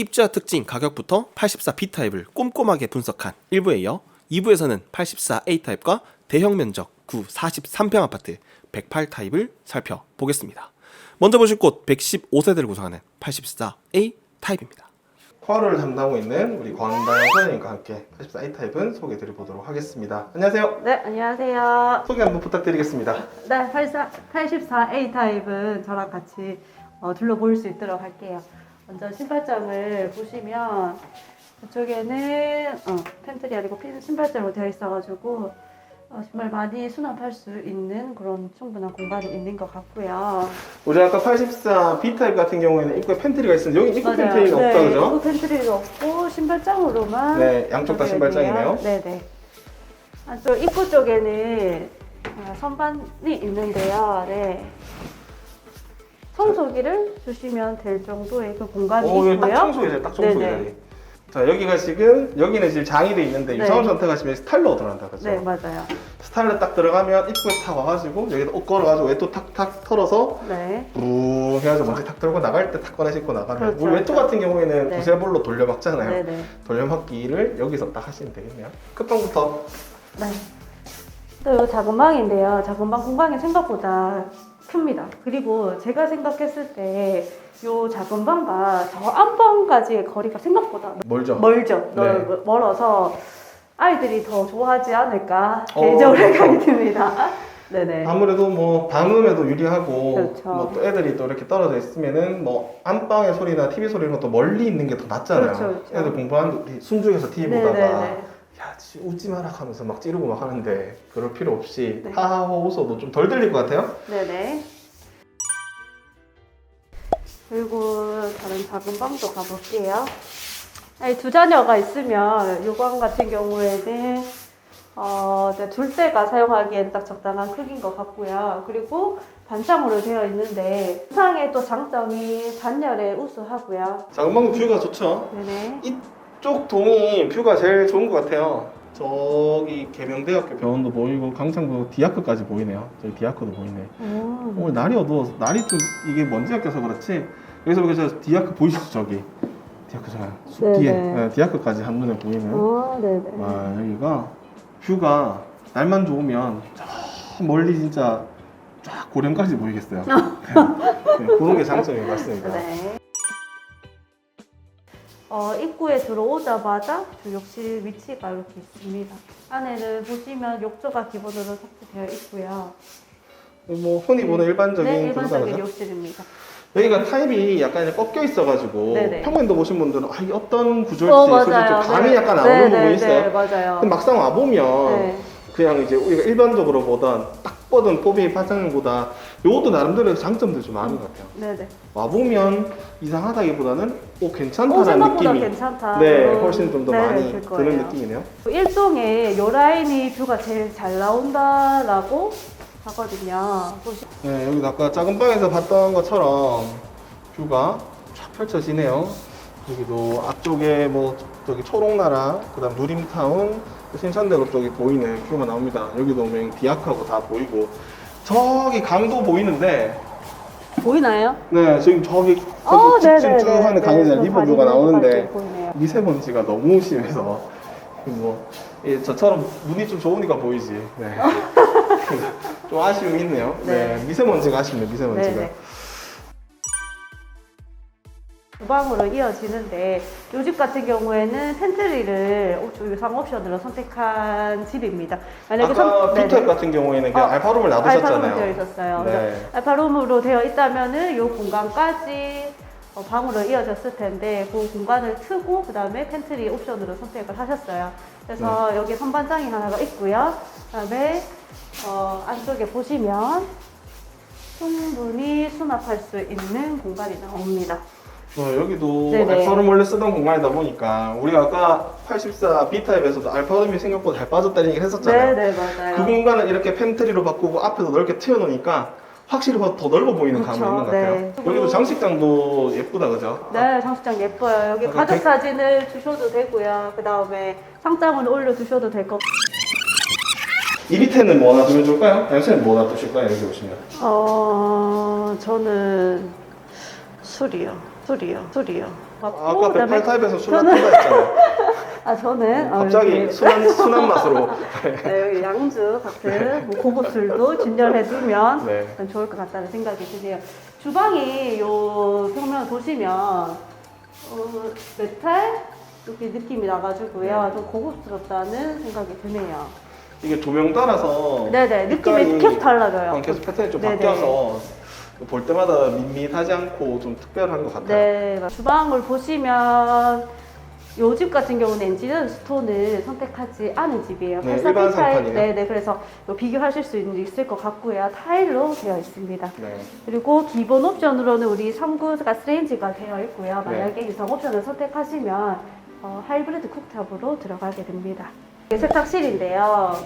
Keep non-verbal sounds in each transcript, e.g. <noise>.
입자 특징 가격부터 84 B타입을 꼼꼼하게 분석한 1부에 이어 2부에서는 84 A타입과 대형 면적 9 43평 아파트 108 타입을 살펴보겠습니다. 먼저 보실 곳 115세대를 구성하는 84 A 타입입니다. 화를 담당하고 있는 우리 권다영 사장님과 함께 84A 타입은 소개해 드려 보도록 하겠습니다. 안녕하세요. 네, 안녕하세요. 소개 한번 부탁드리겠습니다. 네, 84, 84A 타입은 저랑 같이 어, 둘러볼 수 있도록 할게요. 먼저 신발장을 보시면 이쪽에는 어, 팬트리 아니고 핀 신발장으로 되어 있어가지고 어, 정말 많이 수납할 수 있는 그런 충분한 공간이 있는 것 같고요. 우리 아까 84 B 타입 같은 경우에는 입구에 팬트리가 있었는데 여기 입구 팬트리가 네, 없다 그죠? 입구 팬트리가 없고 신발장으로만 네, 양쪽 다 신발장이네요. 네네. 안쪽 입구 쪽에는 어, 선반이 있는데요. 네. 청소기를 주시면 될 정도의 그 공간이 오, 여기 있고요. 딱 청소기 딱 청소기 네네. 자리. 자 여기가 지금 여기는 지금 장이 돼 있는데 네. 유상업 선택하시면 스타일러 들어간다 그죠? 네, 맞아요. 스타일러 딱 들어가면 입구에 탁 와가지고 여기다 옷 걸어가지고 외투 탁탁 털어서 네. 부 해가지고 먼지 탁 들고 나갈 때 탁 꺼내 신고 나가면 그렇죠. 우리 외투 같은 경우에는 네. 부세볼로 돌려막잖아요. 네네. 돌려막기를 여기서 딱 하시면 되겠네요. 끝방부터 네. 또이 작은 방인데요. 작은 방 공간이 생각보다 큽니다. 그리고 제가 생각했을 때이 작은 방과 저 안방까지의 거리가 생각보다 멀죠? 멀죠. 네. 넓- 멀어서 아이들이 더 좋아하지 않을까 어, 개인적으로 그렇죠. 생각이 듭니다. <laughs> 네네. 아무래도 뭐 방음에도 유리하고 그렇죠. 뭐 또 애들이 또 이렇게 떨어져 있으면은 뭐 안방의 소리나 TV 소리 이런 것도 멀리 있는 게 더 낫잖아요. 그렇죠, 그렇죠. 애들 우리 순중에서 TV 보다가 네네네. 야 지- 웃지 마라 하면서 막 찌르고 막 하는데 그럴 필요 없이 네. 하하호 웃어도 좀 덜 들릴 것 같아요. 네네. 그리고 다른 작은 방도 가볼게요. 아니, 두 자녀가 있으면 요방 같은 경우에는 어, 이제 둘 때가 사용하기엔 딱 적당한 크기인 것 같고요. 그리고 반창으로 되어 있는데 상의 또 장점이 단열에 우수하고요. 자금방 뷰가 좋죠. 네네. 이 쪽 동이 뷰가 제일 좋은 것 같아요. 저기 계명대학교 병원도 보이고 강창구 디아크까지 보이네요. 저기 디아크도 보이네. 음. 오늘 날이 어두워서 날이 좀 이게 먼지가 껴서 그렇지 여기서 보니까 저 디아크 보이시죠 저기 디아크 저숲 네네. 뒤에 네, 디아크까지 한눈에 보이는 어, 네네. 와 여기가 뷰가 날만 좋으면 저 멀리 진짜 쫙 고령까지 보이겠어요 <laughs> 네. 네, 그런 게 장점인 것 같습니다 네. 어, 입구에 들어오자마자 주욕실 위치가 이렇게 있습니다. 안에는 보시면 욕조가 기본으로 탑재되어 있고요. 뭐 흔히 보는 일반적인 네, 일반적인. 욕실입니다. 여기가 타입이 약간 꺾여 있어가지고 네네. 평면도 보신 분들은 아, 이게 어떤 구조일지 어, 좀 맞아요. 감이 네. 약간 안 네, 오는 네, 부분이 있어요 네, 맞아요. 근데 막상 와 보면 네. 그냥 이제 우리가 일반적으로 보던 딱 보던 포비 파장보다 이것도 나름대로 장점들이 좀 많은 것 같아요. 네네. 와보면 이상하다기보다는 오 오, 괜찮다라는 생각보다 느낌이 괜찮다. 네 그런- 훨씬 좀 더 네, 많이 들 거예요. 드는 느낌이네요. 일종의 요 라인이 뷰가 제일 잘 나온다라고 하거든요. 보시- 네 여기도 아까 작은 방에서 봤던 것처럼 뷰가 쫙 펼쳐지네요. 여기도 앞쪽에 뭐 저기 초록나라 그다음 누림타운 신천대로 쪽이 보이는 뷰가 나옵니다. 여기도 맹 디아크하고 다 보이고 저기 강도 보이는데 보이나요? 네, 지금 저기 어, 네네네. 쭉 하는 네, 리버뷰가 나오는데 보이네요. 미세먼지가 너무 심해서 뭐 예, 저처럼 눈이 좀 좋으니까 보이지. 네. <laughs> 좀 아쉬움이 있네요. 네. 네. 미세먼지가 아쉽네, 미세먼지가. 네네. 주방으로 이어지는데 요집 같은 경우에는 팬트리를 유상 옵션으로 선택한 집입니다. 만약에 아까 선-. 뷰타입 같은 경우에는 그냥 어, 알파룸을 알파룸으로 되어 놔두셨잖아요. 있었어요. 네. 알파룸으로 되어 있다면은 요 공간까지 어, 방으로 이어졌을 텐데 그 공간을 트고 그 다음에 팬트리 옵션으로 선택을 하셨어요. 그래서 네. 여기 선반장이 하나가 있고요. 그 다음에 어, 안쪽에 보시면 충분히 수납할 수 있는 공간이 나옵니다. 어, 여기도 네네. 알파룸 원래 쓰던 공간이다 보니까 우리가 아까 84 B타입에서도 알파룸이 생각보다 잘 빠졌다는 얘기를 했었잖아요. 네네 맞아요. 그 공간을 이렇게 팬트리로 바꾸고 앞에도 넓게 튀어놓으니까 확실히 더 넓어 보이는 감이 그렇죠. 있는 것 같아요. 네. 여기도 장식장도 예쁘다, 그죠? 네, 장식장 예뻐요. 여기 가족 백- 사진을 주셔도 되고요. 그 다음에 상장을 올려 두셔도 될 거. 이 밑에는 뭐 놔두면 좋을까요? 양수는 뭐 놔두실까요? 여기 보시면. 어, 저는 술이요. 술이요. 술이요. 아까 그다음에 108 타입에서 술 저는- 했잖아요. <laughs> 아 저는 어, 갑자기 이렇게 순한 순한 맛으로. <laughs> 네, 여기 양주 같은 뭐 고급 술도 진열해두면 네. 좋을 것 같다는 생각이 드네요. 주방이 요 평면 보시면 어, 메탈 이렇게 느낌이 나가지고요. 좀 고급스럽다는 생각이 드네요. 이게 조명 따라서 네네 느낌이 계속 달라져요. 어, 계속 패턴이 좀 네네. 바뀌어서 볼 때마다 밋밋하지 않고 좀 특별한 것 같아요. 네, 주방을 보시면 요집 같은 경우는 엔지니어 스톤을 선택하지 않은 집이에요. 네, 84 일반 상판이네요. 네, 네, 그래서 요 비교하실 수 있는 있을 것 같고요. 타일로 되어 있습니다. 네. 그리고 기본 옵션으로는 우리 3구 가 스레인지가 되어 있고요. 네. 만약에 유성 옵션을 선택하시면 어, 하이브리드 쿡탑으로 들어가게 됩니다. 이게 세탁실인데요.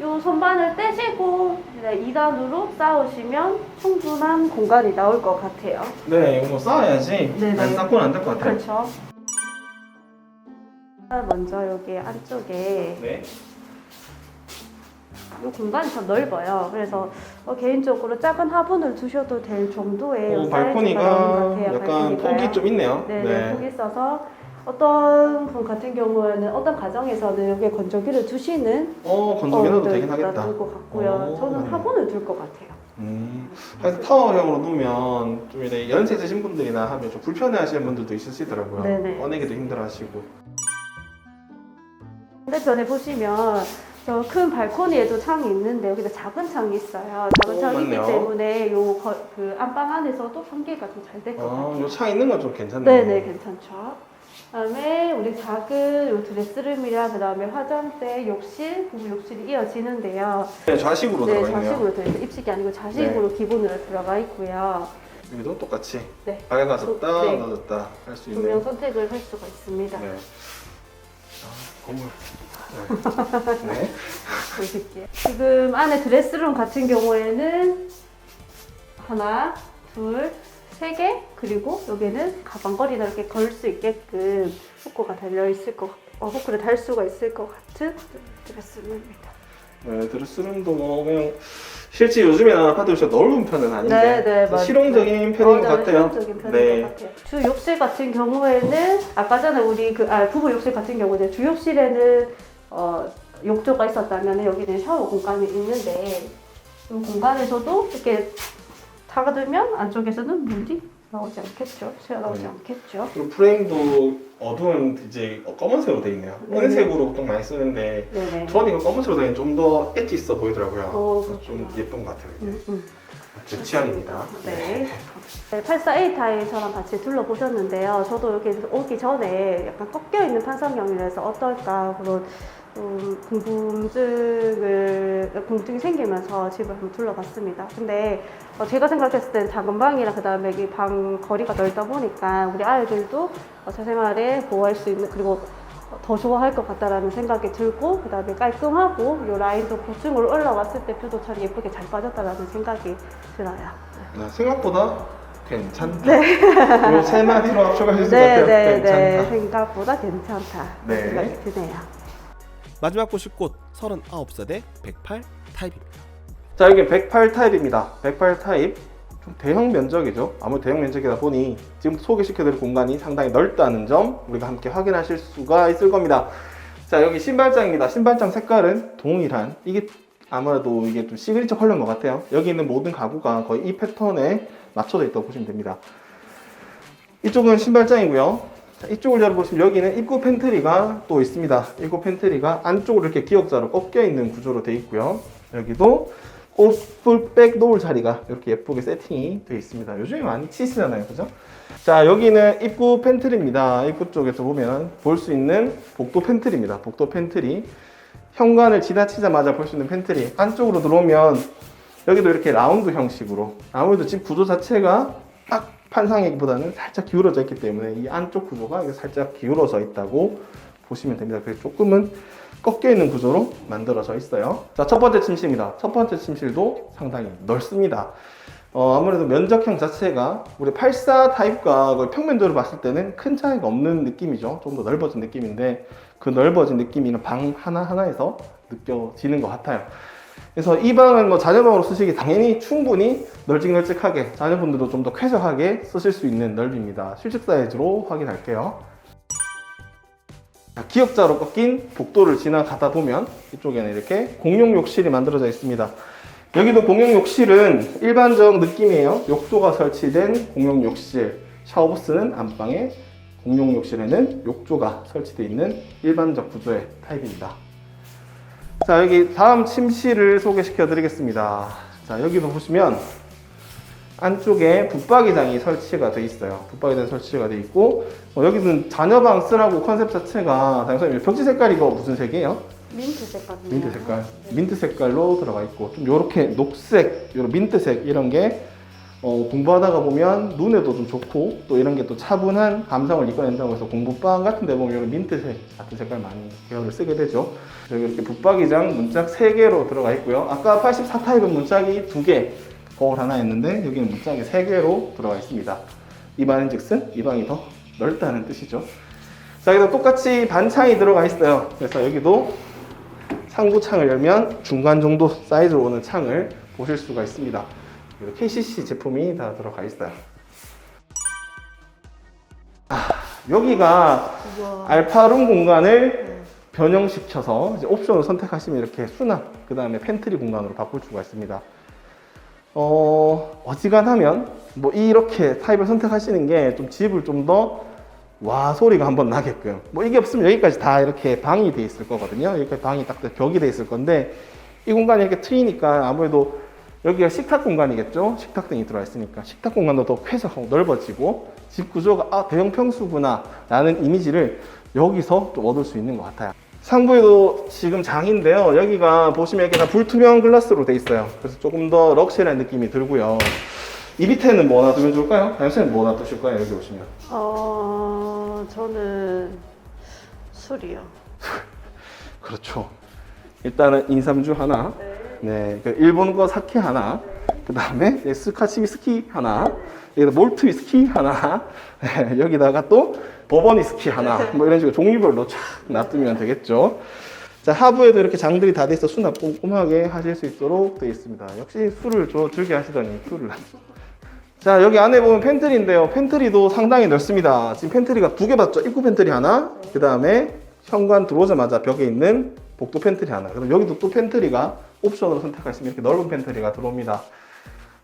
요 선반을 떼시고 2단으로 쌓으시면 충분한 공간이 나올 것 같아요. 네, 이거 뭐 쌓아야지. 네네. 안 쌓고는 안 될 것 같아요. 그렇죠. 먼저 여기 안쪽에 네. 이 공간이 참 넓어요. 그래서 어, 개인적으로 작은 화분을 두셔도 될 정도의 어, 사이즈가 나온 것 발코니가 같아요. 약간 발코니가요. 폭이 좀 있네요. 네, 네. 폭이 있어서 어떤 분 같은 경우에는 어떤 가정에서는 여기에 건조기를 두시는 어, 건조기 넣어도 어, 되긴 네, 하겠다. 둘것 같고요. 어, 저는 네. 화분을 둘 것 같아요. 음. 그래서 타워형으로 놓으면 좀 이제 연세 드신 분들이나 하면 좀 불편해하시는 분들도 있으시더라고요. 네네. 꺼내기도 힘들어하시고. 반대편에 보시면 저 큰 발코니에도 창이 있는데 여기다 작은 창이 있어요. 작은 오, 창이 있기 맞네요. 때문에 요그 안방 안에서도 환기가 좀 잘 될 것 같아요. 아, 요창 있는 건 좀 괜찮네요. 네네 괜찮죠. 그다음에 우리 작은 요 드레스룸이랑 그다음에 화장대, 욕실, 부부 욕실이 이어지는데요. 네, 좌식으로 네, 들어가 있네요. 좌식으로 들어 있어요. 입식이 아니고 좌식으로 기본으로 들어가 있고요. 여기도 똑같이 네. 밝아졌다, 네. 어두워졌다 할수 조명 있는. 선택을 할 수가 있습니다. 네. 아, 건물. 네. 네. <laughs> 보실게요. 지금 안에 드레스룸 같은 경우에는 하나, 둘, 세 개, 그리고 여기는 가방걸이나 이렇게 걸 수 있게끔 후크가 달려 있을 것, 같- 어, 후크를 달 수가 있을 것 같은 드레스룸입니다. 네, 드레스룸도 뭐 그냥 실제 요즘에는 아파트 진짜 넓은 편은 아닌데 네, 네. 실용적인 편인 것 맞아요. 같아요. 실용적인 편인 네. 것 같아요. 주 욕실 같은 경우에는 아까 전에 우리 그 아, 부부 욕실 같은 경우는 주 욕실에는 어, 욕조가 있었다면 여기는 샤워 공간이 있는데 이 공간에서도 이렇게 닫아두면 안쪽에서는 물이 나오지 않겠죠. 새어 나오지 네. 않겠죠. 그리고 프레임도 어두운 이제 검은색으로 돼 있네요. 네. 은색으로 보통 많이 쓰는데 네네. 저는 이거 검은색으로 되면 좀더 엣지 있어 보이더라고요. 어, 그래서 좀 그렇구나. 예쁜 것 같아요. 이게. 음, 음. 제 취향입니다. 네. 84A 타입 저랑 같이 둘러보셨는데요. 저도 여기 오기 전에 약간 꺾여 있는 판상형이라서 어떨까 그런 음, 궁금증을 궁금증이 생기면서 집을 한번 둘러봤습니다. 근데 어, 제가 생각했을 땐 작은 방이랑 그다음에 여기 방 거리가 넓다 보니까 우리 아이들도 어, 사생활에 보호할 수 있는 그리고 더 좋아할 것 같다라는 생각이 들고 그다음에 깔끔하고 이 라인도 보층으로 올라왔을 때 뷰도 참 예쁘게 잘 빠졌다라는 생각이 들어요. 네, 생각보다 괜찮다. 네. 세 마디로 합쳐가실 수 네, 같아요. 네, 네. 괜찮다. 생각보다 괜찮다. 네. 생각이 드네요. 마지막 보실 곳 39세대 108 타입입니다. 자, 여기 108 타입입니다. 108 타입. 좀 대형 면적이죠. 아무래도 대형 면적이다 보니 지금 소개시켜드릴 공간이 상당히 넓다는 점 우리가 함께 확인하실 수가 있을 겁니다. 자, 여기 신발장입니다. 신발장 색깔은 동일한 이게 아무래도 이게 좀 시그니처 컬러인 것 같아요. 여기 있는 모든 가구가 거의 이 패턴에 맞춰져 있다고 보시면 됩니다. 이쪽은 신발장이고요. 자, 이쪽을 열어보시면 여기는 입구 팬트리가 또 있습니다. 입구 팬트리가 안쪽으로 이렇게 기역자로 꺾여 있는 구조로 되어 있고요. 여기도 옷을 백 놓을 자리가 이렇게 예쁘게 세팅이 되어 있습니다. 요즘에 많이 치시잖아요, 그죠? 자, 여기는 입구 팬트리입니다. 입구 쪽에서 보면 볼 수 있는 복도 팬트리입니다. 복도 팬트리. 현관을 지나치자마자 볼 수 있는 팬트리. 안쪽으로 들어오면 여기도 이렇게 라운드 형식으로 아무래도 집 구조 자체가 딱 판상이기보다는 살짝 기울어져 있기 때문에 이 안쪽 구조가 살짝 기울어져 있다고 보시면 됩니다. 그래서 조금은 꺾여 있는 구조로 만들어져 있어요. 자, 첫 번째 침실입니다. 첫 번째 침실도 상당히 넓습니다. 어, 아무래도 면적형 자체가 우리 84 타입과 그 평면도를 봤을 때는 큰 차이가 없는 느낌이죠. 좀 더 넓어진 느낌인데 그 넓어진 느낌이 방 하나하나에서 느껴지는 것 같아요. 그래서 이 방은 뭐 자녀방으로 쓰시기 당연히 충분히 널찍널찍하게 자녀분들도 좀 더 쾌적하게 쓰실 수 있는 넓이입니다. 실측 사이즈로 확인할게요. 자, 기역자로 꺾인 복도를 지나가다 보면 이쪽에는 이렇게 공용 욕실이 만들어져 있습니다. 여기도 공용 욕실은 일반적 느낌이에요. 욕조가 설치된 공용 욕실, 샤워부스는 안방에 공용 욕실에는 욕조가 설치되어 있는 일반적 구조의 타입입니다. 자 여기 다음 침실을 소개시켜 드리겠습니다. 자 여기도 보시면 안쪽에 붙박이장이 설치가 돼 있어요. 붙박이장 설치가 돼 있고 어, 여기는 자녀방 쓰라고 컨셉 자체가 당연히 벽지 색깔이 이거 무슨 색이에요? 민트 색깔이네요. 민트 색깔. 민트 색깔로 들어가 있고 좀 요렇게 녹색, 요런 민트색 이런 게 어, 공부하다가 보면 눈에도 좀 좋고 또 이런 게 또 차분한 감성을 이끌어낸다고 해서 공부방 같은 데 보면 이런 민트색 같은 색깔 많이 계열을 쓰게 되죠. 여기 이렇게 붙박이장 문짝 3개로 들어가 있고요. 아까 84 타입은 문짝이 2개, 거울 하나 있는데 여기는 문짝이 3개로 들어가 있습니다. 이 말인 즉슨 이 방이 더 넓다는 뜻이죠. 자, 여기도 똑같이 반창이 들어가 있어요. 그래서 여기도 상부 창을 열면 중간 정도 사이즈로 오는 창을 보실 수가 있습니다. KCC 제품이 다 들어가 있어요. 아, 여기가 우와. 알파룸 공간을 변형시켜서 이제 옵션을 선택하시면 이렇게 수납, 그 다음에 팬트리 공간으로 바꿀 수가 있습니다. 어, 어지간하면 뭐 이렇게 타입을 선택하시는 게 좀 집을 좀 더 와 소리가 한번 나게끔. 뭐 이게 없으면 여기까지 다 이렇게 방이 돼 있을 거거든요. 이렇게 방이 딱 벽이 돼 있을 건데 이 공간이 이렇게 트이니까 아무래도 여기가 식탁 공간이겠죠? 식탁 등이 들어와 있으니까 식탁 공간도 더 쾌적하고 넓어지고 집 구조가 아 대형 평수구나 라는 이미지를 여기서 좀 얻을 수 있는 것 같아요 상부에도 지금 장인데요 여기가 보시면 이렇게 다 불투명 글라스로 돼 있어요 그래서 조금 더 럭셔리한 느낌이 들고요 이 밑에는 뭐 놔두면 좋을까요? 다현씨는 뭐 놔두실 거예요 여기 오시면 어, 저는 술이요. <laughs> 그렇죠. 일단은 인삼주 하나, 네, 그 일본 거 사케 하나, 그 다음에 스카치 위스키 하나, 여기다 몰트 위스키 하나, <laughs> 네, 여기다가 또 버번 위스키 하나, 뭐 이런 식으로 종류별로 쫙 놔두면 되겠죠. 자, 하부에도 이렇게 장들이 다 돼 있어 수납 꼼꼼하게 하실 수 있도록 되어 있습니다. 역시 술을 저 즐겨 하시더니 술을 안자 여기 안에 보면 팬트리인데요. 팬트리도 상당히 넓습니다. 지금 팬트리가 두 개 봤죠? 입구 팬트리 하나 그 다음에 현관 들어오자마자 벽에 있는 복도 팬트리 하나. 그럼 여기도 또 팬트리가 옵션으로 선택하시면 이렇게 넓은 팬트리가 들어옵니다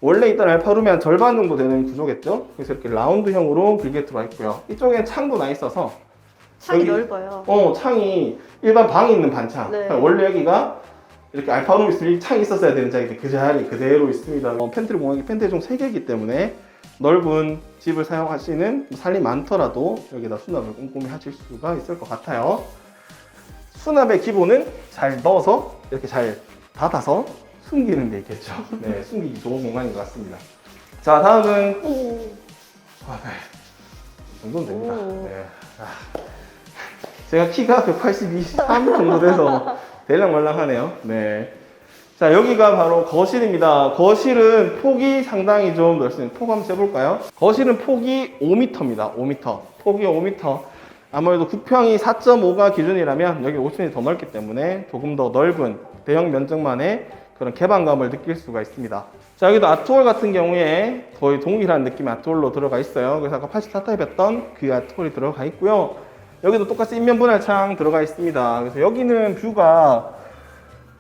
원래 있던 알파룸이 한 절반 정도 되는 구조겠죠? 그래서 이렇게 라운드형으로 길게 들어와 있고요. 이쪽엔 창도 나 있어서 창이 여기- 넓어요. 어 창이 일반 방에 있는 반창. 네. 원래 여기가 이렇게 알파룸 있으면 이 창이 있었어야 되는 자리인데 그 자리 그대로 있습니다. 어, 팬트리 공간이 팬트리 총 3개이기 때문에 넓은 집을 사용하시는 살림 많더라도 여기다 수납을 꼼꼼히 하실 수가 있을 것 같아요. 수납의 기본은 잘 넣어서 이렇게 잘 닫아서 숨기는 게 있겠죠 <laughs> 네 숨기기 좋은 공간인 것 같습니다 자 다음은 오. 아, 네. 이 정도는 됩니다. 오. 네. 아. 제가 키가 182, 3 정도 돼서 대량말랑하네요. 네. 자, 여기가 바로 거실입니다. 거실은 폭이 상당히 좀 넓습니다. 폭 한번 재볼까요? 거실은 폭이 5m입니다. 5m. 폭이 5m. 아무래도 9평이 4.5가 기준이라면 여기 5층이 더 넓기 때문에 조금 더 넓은 대형 면적만의 그런 개방감을 느낄 수가 있습니다. 자, 여기도 아트홀 같은 경우에 거의 동일한 느낌의 아트홀로 들어가 있어요. 그래서 아까 84타입 했던 그 아트홀이 들어가 있고요. 여기도 똑같이 인면 분할 창 들어가 있습니다. 그래서 여기는 뷰가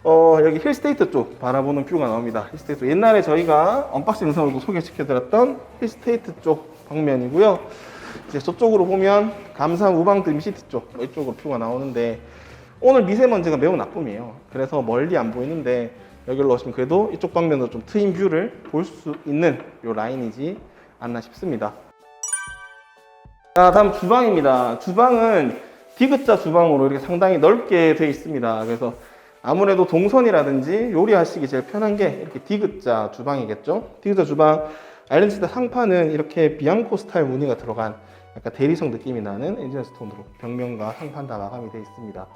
어, 여기 힐스테이트 쪽 바라보는 뷰가 나옵니다. 힐스테이트 쪽. 옛날에 저희가 언박싱 영상으로도 소개시켜드렸던 힐스테이트 쪽 방면이고요. 이제 저쪽으로 보면 감산 우방 드림 시티 쪽 이쪽으로 뷰가 나오는데 오늘 미세먼지가 매우 나쁨이에요. 그래서 멀리 안 보이는데 여기로 오시면 그래도 이쪽 방면으로 좀 트인 뷰를 볼 수 있는 요 라인이지 않나 싶습니다. 자, 다음 주방입니다. 주방은 디귿자 주방으로 이렇게 상당히 넓게 되어 있습니다. 그래서 아무래도 동선이라든지 요리하시기 제일 편한 게 이렇게 디귿자 주방이겠죠. 디귿자 주방 아일랜드시대 상판은 이렇게 비앙코 스타일 무늬가 들어간 약간 대리석 느낌이 나는 엔진 스톤으로 벽면과 상판 다 마감이 되어 있습니다.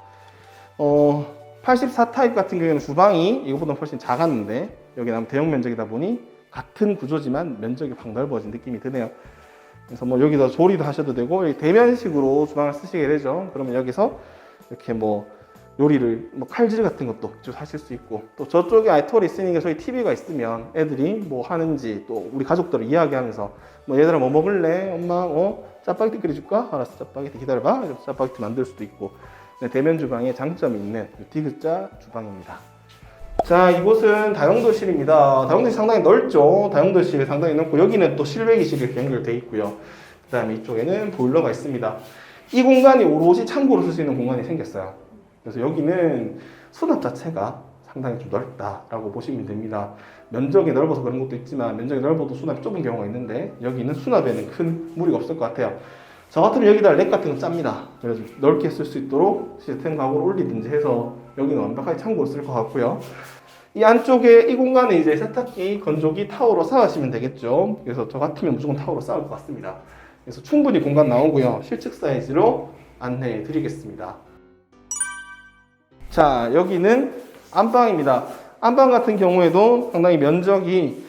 어, 84 타입 같은 경우에는 주방이 이거보다 훨씬 작았는데 여기 는 대형 면적이다 보니 같은 구조지만 면적이 확 넓어진 느낌이 드네요. 그래서 뭐 여기다 조리도 하셔도 되고 대면식으로 주방을 쓰시게 되죠. 그러면 여기서 이렇게 뭐 요리를 뭐 칼질 같은 것도 좀 하실 수 있고 또 저쪽에 아이토리 있으니까 저희 TV가 있으면 애들이 뭐 하는지 또 우리 가족들을 이야기하면서 뭐 얘들아 뭐 먹을래? 엄마 어 짜파게티 끓여줄까? 알았어 짜파게티 기다려봐. 짜파게티 만들 수도 있고 네, 대면 주방에 장점이 있는 디귿자 주방입니다. 자 이곳은 다용도실입니다. 다용도실 상당히 넓죠. 다용도실 상당히 넓고 여기는 또 실외기실이 이렇게 연결돼 있고요. 그 다음에 이쪽에는 보일러가 있습니다. 이 공간이 오롯이 창고로 쓸 수 있는 공간이 생겼어요. 그래서 여기는 수납 자체가 상당히 좀 넓다라고 보시면 됩니다. 면적이 넓어서 그런 것도 있지만 면적이 넓어도 수납이 좁은 경우가 있는데 여기는 수납에는 큰 무리가 없을 것 같아요. 저 같으면 여기다 렉 같은 거 짭니다. 그래서 넓게 쓸 수 있도록 시스템 가구를 올리든지 해서 여기는 완벽하게 창고로 쓸 것 같고요. 이 안쪽에 이 공간에 이제 세탁기, 건조기, 타워로 쌓으시면 되겠죠. 그래서 저 같으면 무조건 타워로 쌓을 것 같습니다. 그래서 충분히 공간 나오고요. 실측 사이즈로 안내해 드리겠습니다. 자, 여기는 안방입니다. 안방 같은 경우에도 상당히 면적이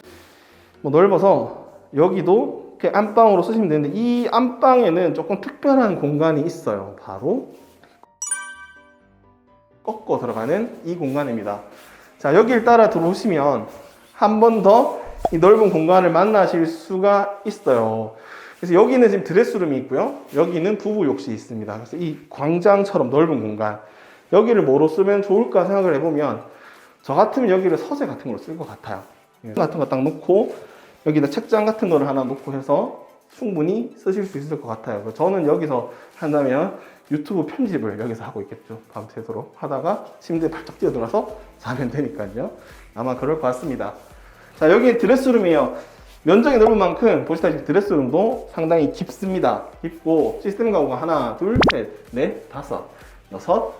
뭐 넓어서 여기도 이렇게 안방으로 쓰시면 되는데 이 안방에는 조금 특별한 공간이 있어요. 바로 꺾어 들어가는 이 공간입니다. 자, 여기를 따라 들어오시면 한 번 더 이 넓은 공간을 만나실 수가 있어요. 그래서 여기는 지금 드레스룸이 있고요. 여기는 부부 욕실이 있습니다. 그래서 이 광장처럼 넓은 공간. 여기를 뭐로 쓰면 좋을까 생각을 해보면 저 같으면 여기를 서재 같은 걸로 쓸 것 같아요. 예. 같은 거 딱 놓고 여기다 책장 같은 거를 하나 놓고 해서 충분히 쓰실 수 있을 것 같아요. 저는 여기서 한다면 유튜브 편집을 여기서 하고 있겠죠. 밤새도록 하다가 침대에 발짝 뛰어들어서 자면 되니까요. 아마 그럴 것 같습니다. 자, 여기 드레스룸이에요. 면적이 넓은 만큼 보시다시피 드레스룸도 상당히 깊습니다. 깊고 시스템 가구가 하나, 둘, 셋, 넷, 다섯, 여섯,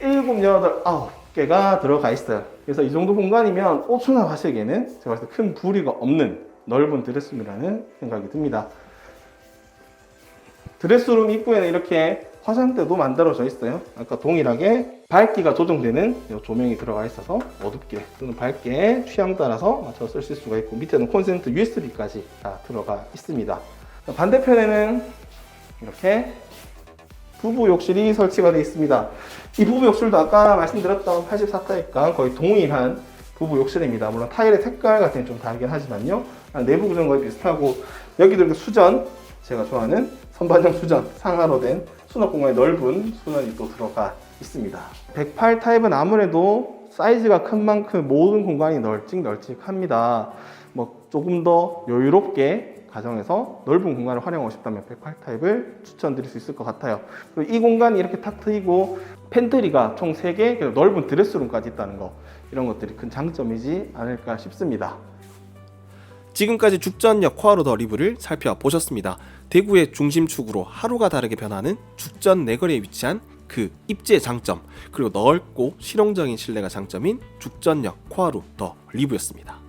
일곱, 여덟, 아홉 개가 들어가 있어요. 그래서 이 정도 공간이면 옷 수납하시기에는 제가 봤을 때 큰 부리가 없는 넓은 드레스룸이라는 생각이 듭니다. 드레스룸 입구에는 이렇게 화장대도 만들어져 있어요. 아까 동일하게 밝기가 조정되는 이 조명이 들어가 있어서 어둡게 또는 밝게 취향 따라서 맞춰서 쓰실 수가 있고 밑에는 콘센트 USB까지 다 들어가 있습니다. 반대편에는 이렇게 부부 욕실이 설치가 되어 있습니다. 이 부부 욕실도 아까 말씀드렸던 84타입과 거의 동일한 부부 욕실입니다. 물론 타일의 색깔 같은 게 좀 다르긴 하지만요. 내부 구조는 거의 비슷하고 여기도 이렇게 수전, 제가 좋아하는 선반형 수전, 상하로 된 수납 공간이 넓은 수전이 또 들어가 있습니다. 108 타입은 아무래도 사이즈가 큰 만큼 모든 공간이 널찍널찍합니다. 뭐 조금 더 여유롭게 가정에서 넓은 공간을 활용하고 싶다면 108 타입을 추천드릴 수 있을 것 같아요. 그리고 이 공간이 이렇게 탁 트이고 팬트리가 총 3개, 그리고 넓은 드레스룸까지 있다는 거 이런 것들이 큰 장점이지 않을까 싶습니다. 지금까지 죽전역 코아로 더 리브를 살펴보셨습니다. 대구의 중심축으로 하루가 다르게 변하는 죽전 내거리에 위치한 그 입지의 장점 그리고 넓고 실용적인 실내가 장점인 죽전역 코아루 더 리브였습니다.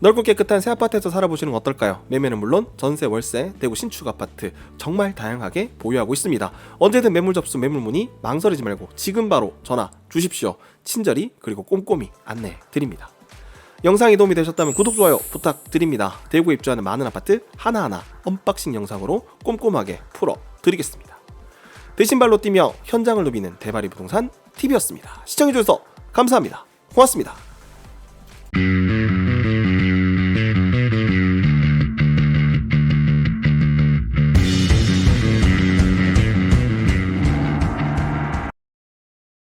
넓고 깨끗한 새 아파트에서 살아보시는 건 어떨까요? 매매는 물론 전세, 월세, 대구 신축 아파트 정말 다양하게 보유하고 있습니다. 언제든 매물 접수, 매물 문의 망설이지 말고 지금 바로 전화 주십시오. 친절히 그리고 꼼꼼히 안내해 드립니다. 영상이 도움이 되셨다면 구독, 좋아요 부탁드립니다. 대구에 입주하는 많은 아파트 하나하나 언박싱 영상으로 꼼꼼하게 풀어 드리겠습니다. 대신 발로 뛰며 현장을 누비는 대바리 부동산 TV였습니다. 시청해주셔서 감사합니다. 고맙습니다.